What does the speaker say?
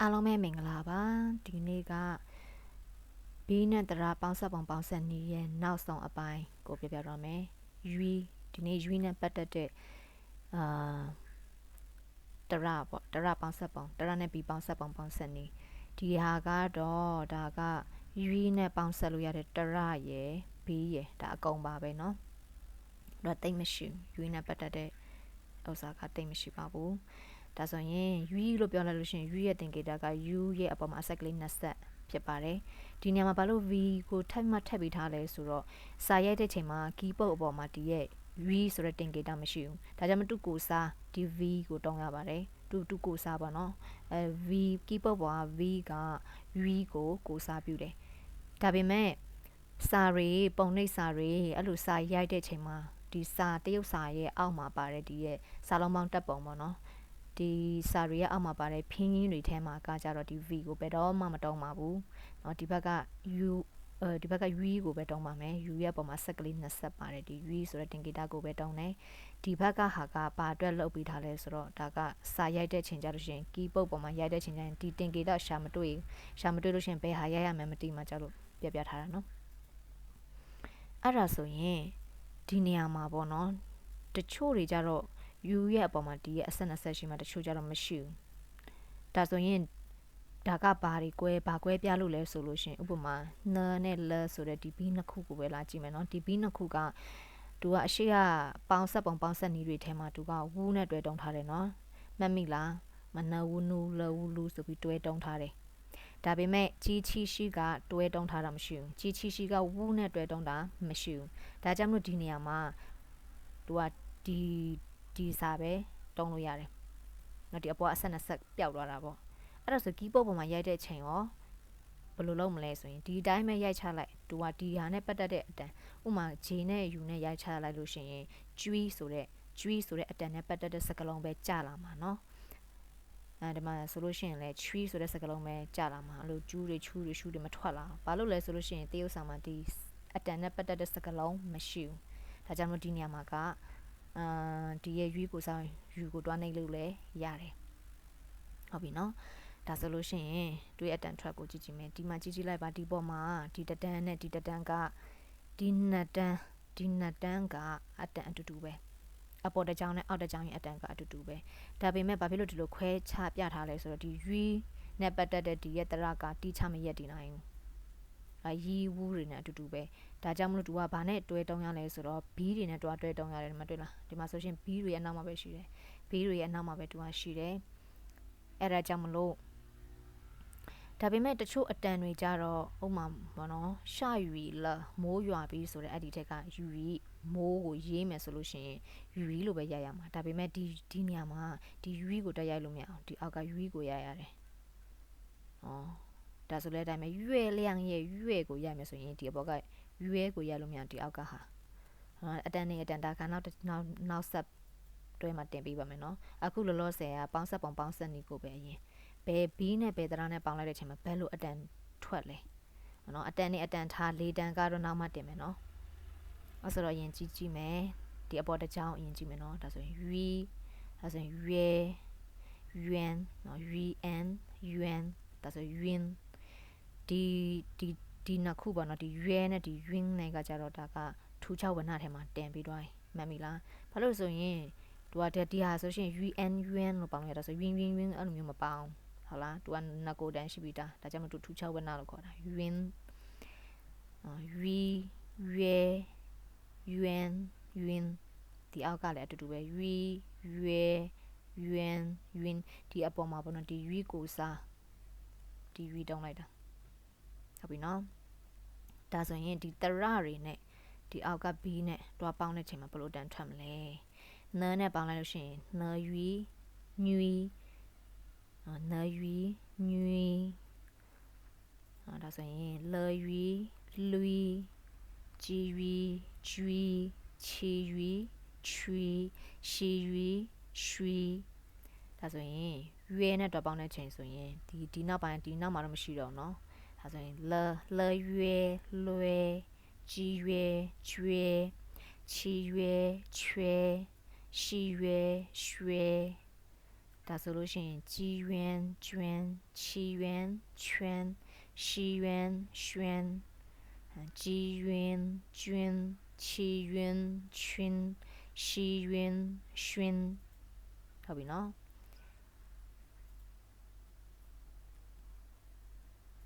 အားလုံးပဲမင်္ဂလာပါဒီနေ့ကဘီးနဲ့တရာပေါင်းဆက်ပုံပေါင်းဆက်နီးရဲ့နောက်ဆုံးအပိုင်းကိုပြပြတော့မယ်ရွီဒီနေ့ရွီနဲ့ပတ်သက်တဲ့အာတရာပေါ့တရာပေါင်းဆက်ပုံတရာနဲ့ဘီပေါင်းဆက်ပုံပေါင်းဆက်နီးဒီဟာကတော့ဒါကရွီနဲ့ပေါင်းဆက်လို့ရတဲ့တရာရယ်ဘီးရယ်ဒါအကုန်ပါပဲเนาะတော့တိတ်မရှိရွီနဲ့ပတ်သက်တဲ့ဥစ္စာကတိတ်မရှိပါဘူး ဒါဆိုရင် u လို့ပြောလိုက်လို့ရှိရင် u ရဲ့သင်္ကေတက u ရဲ့အပေါ်မှာအဆက်ကလေးနှစ်ဆက်ဖြစ်ပါတယ်ဒီနေရာမှာဘာလို့ v ကိုထပ်မှတ်ထပ်ပြီးထားလဲဆိုတော့စာရိုက်တဲ့ချိန်မှာ keyboard အပေါ်မှာဒီရဲ့ v ဆိုတဲ့သင်္ကေတမရှိဘူးဒါကြောင့်မတူကိုစားဒီ v ကိုတောင်းရပါတယ်တူတူကိုစားပါနော်အဲ v keyboard ပေါ်က v က u ကိုကိုစားပြုတယ်ဒါပေမဲ့စာရီပုံနှိပ်စာရီအဲ့လိုစာရိုက်တဲ့ချိန်မှာဒီစာတရုပ်စာရဲ့အောက်မှာပါတယ်ဒီရဲ့စာလုံးပေါင်းတက်ပုံပေါ့နော် ဒီစာရီရဲ့အောက်မှာပါတဲ့ဖင်းကြီးတွေထဲမှာကကြတော့ဒီ V ကိုဘယ်တော့မှမတုံးပါဘူးเนาะဒီဘက်က U အဲဒီဘက်က U ကိုပဲတုံးပါမယ် U ရဲ့ပုံမှာဆက်ကလေးနှစ်ဆက်ပါတယ်ဒီ U ဆိုတဲ့တင်ဂီတာကိုပဲတုံးတယ်ဒီဘက်ကဟာကဘာအတွက်လုပ်ပြီးထားလဲဆိုတော့ဒါကစာရိုက်တဲ့ချိန်ကြလို့ရှိရင် keyboard ပေါ်မှာရိုက်တဲ့ချိန်ကျရင်ဒီတင်ဂီတာရှာမတွေ့ရှာမတွေ့လို့ရှိရင်ဘယ်ဟာရိုက်ရမယ်မသိမှကြလို့ပြပြထားတာเนาะအဲ့ဒါဆိုရင်ဒီနေရာမှာပေါ့နော်တချို့တွေကြတော့ u ရဲ့အပေါ်မှာ d ရဲ့အဆက်နှစ်ဆက်ရှိမှတချို့ကြတော့မရှိဘူးဒါဆိုရင်ဒါကဘာတွေကွဲဘာကွဲပြလို့လဲဆိုလို့ရှင်ဥပမာ n နဲ့ l ဆိုတဲ့ဒီ b နှစ်ခုကိုပဲလာကြည့်မယ်နော်ဒီ b နှစ်ခုကသူကအရှိကပေါင်းဆက်ပုံပေါင်းဆက်နီးတွေထဲမှာသူကဝူးနဲ့တွဲတုံးထားတယ်နော်မှတ်မိလားမနဝူနူလဝူလူဆိုပြီးတွဲတုံးထားတယ်ဒါပေမဲ့ကြီးချီရှိကတွဲတုံးထားတာမရှိဘူးကြီးချီရှိကဝူးနဲ့တွဲတုံးတာမရှိဘူးဒါကြောင့်မလို့ဒီနေရာမှာသူကဒီ ဒီစာပဲတုံးလို့ရတယ်။နော်ဒီအပေါ်အဆက်နဲ့ဆက်ပျောက်သွားတာပေါ့။အဲ့ဒါဆို keyboard ပေါ်မှာရိုက်တဲ့ချိန်ရောဘယ်လိုလုပ်မလဲဆိုရင်ဒီအတိုင်းပဲရိုက်ချလိုက်သူကဒီဟာနဲ့ပတ်သက်တဲ့အတန်ဥမာ J နဲ့ U နဲ့ရိုက်ချလိုက်လို့ရှိရင်ကျွီးဆိုတဲ့ကျွီးဆိုတဲ့အတန်နဲ့ပတ်သက်တဲ့စကားလုံးပဲကြာလာမှာနော်အဲဒီမှာဆိုလို့ရှိရင်လည်း tree ဆိုတဲ့စကားလုံးပဲကြာလာမှာအဲ့လိုကျူးတွေချူးတွေရှူးတွေမထွက်လာဘာလို့လဲဆိုလို့ရှိရင်တရုတ်ဆောင်မှာဒီအတန်နဲ့ပတ်သက်တဲ့စကားလုံးမရှိဘူးဒါကြောင့်မို့ဒီနေရာမှာက အာဒီရဲ့ရွေးကိုဆောင်ယူကိုတွားနေလို့လည်းရတယ်ဟုတ်ပြီနော်ဒါဆိုလို့ရှိရင်တွေးအတန်ထွက်ကိုကြည့်ကြည့်မယ်ဒီမှာကြည့်ကြည့်လိုက်ပါဒီပေါ်မှာဒီတတန်းနဲ့ဒီတတန်းကဒီနှစ်တန်းဒီနှစ်တန်းကအတန်အတူတူပဲအပေါ်တစ်ကြောင်းနဲ့အောက်တစ်ကြောင်းရဲ့အတန်ကအတူတူပဲဒါပေမဲ့ဘာဖြစ်လို့ဒီလိုခွဲခြားပြထားလဲဆိုတော့ဒီရွီးနဲ့ပတ်သက်တဲ့ဒီရဲ့တရကတီးချမရက်တည်နိုင်ဘူးအ ရီးဝူးတွေနဲ့အတူတူပဲဒါကြောင့်မလို့သူကဘာနဲ့တွဲတုံးရလဲဆိုတော့ B တွေနဲ့တွားတွဲတုံးရတယ်မတွေ့လားဒီမှာဆိုရှင် B တွေရဲ့အနောက်မှာပဲရှိတယ် B တွေရဲ့အနောက်မှာပဲသူကရှိတယ်အဲ့ဒါကြောင့်မလို့ဒါပေမဲ့တချို့အတန်တွေကြတော့ဥမာဘောနော်ရှယူရီလာမိုးရွာပြီးဆိုတဲ့အဲ့ဒီထက်ကယူရီမိုးကိုရေးမယ်ဆိုလို့ရှိရင်ယူရီလို့ပဲရိုက်ရမှာဒါပေမဲ့ဒီဒီနေရာမှာဒီယူရီကိုတက်ရိုက်လို့မရအောင်ဒီအောက်ကယူရီကိုရိုက်ရတယ်။ဩ ဒါဆိုလဲအတိုင်းပဲရွဲလျံရဲ့ရွဲကိုရိုက်မယ်ဆိုရင်ဒီအပေါ်ကရွဲကိုရိုက်လို့မရဒီအောက်ကဟာအတန်နဲ့အတန်ဒါကနောက်နောက်နောက်ဆက်တွဲမှာတင်ပေးပါမယ်နော်အခုလောလောဆယ်ကပေါင်းဆက်ပုံပေါင်းဆက်နီကိုပဲအရင်ဘယ်ဘီးနဲ့ဘယ်တရာနဲ့ပေါင်းလိုက်တဲ့အချိန်မှာဘယ်လိုအတန်ထွက်လဲနော်အတန်နဲ့အတန်ထားလေးတန်ကတော့နောက်မှတင်မယ်နော်အဲ့ဆိုတော့အရင်ကြည့်ကြည့်မယ်ဒီအပေါ်တစ်ကြောင်းအရင်ကြည့်မယ်နော်ဒါဆိုရင် u ဒါဆိုရင် yue yuan နော် yuan yuan ဒါဆို yuan ဒီဒီဒီနှစ်ခုပေါ့နော်ဒီရွဲနဲ့ဒီယွင်းနဲ့ကကြတော့ဒါကထူးခြားဝဏ္ဏထဲမှာတင်ပြီးတော့မှတ်မိလားဘာလို့ဆိုရင်သူကဒီဟာဆိုရှင် UN UN လို့ပေါင်းရတာဆို Win Win Win အဲ့လိုမျိုးမပေါင်းဟုတ်လားသူကနကိုတန်ရှိပြီးသားဒါကြောင့်မသူထူးခြားဝဏ္ဏလို့ခေါ်တာ Win အာ We We UN UN ဒီအောက်ကလည်းအတူတူပဲ We We UN UN ဒီအပေါ်မှာပေါ့နော်ဒီ We ကိုစားဒီ We တောင်းလိုက်တာ ဟုတ်ပြီနော်ဒါဆိုရင်ဒီတရတွေနဲ့ဒီအောက်က b နဲ့တွားပေါင်းတဲ့ချိန်မှာဘယ်လိုတန်ထွက်မလဲနနဲ့ပေါင်းလိုက်လို့ရှိရင်နရွီညွီနရွီညွီအဲဒါဆိုရင်လရွီလွီကြည်ရွီကျွီချီရွီချွီရှီရွီရွှီဒါဆိုရင်ရွေးနဲ့တော့ပေါင်းတဲ့ချိန်ဆိုရင်ဒီဒီနောက်ပိုင်းဒီနောက်မှာတော့မရှိတော့เนาะ ဒါဆိုရင်လလရွယ်လွယ်ကြီးရွယ်ကျွဲချီရွယ်ချွဲရှီရွယ်ရွှဲဒါဒါဆိုလို့ရှိရင်ကြီးရွင်ကျွန်းချီရွင်ချွန်းရှီရွ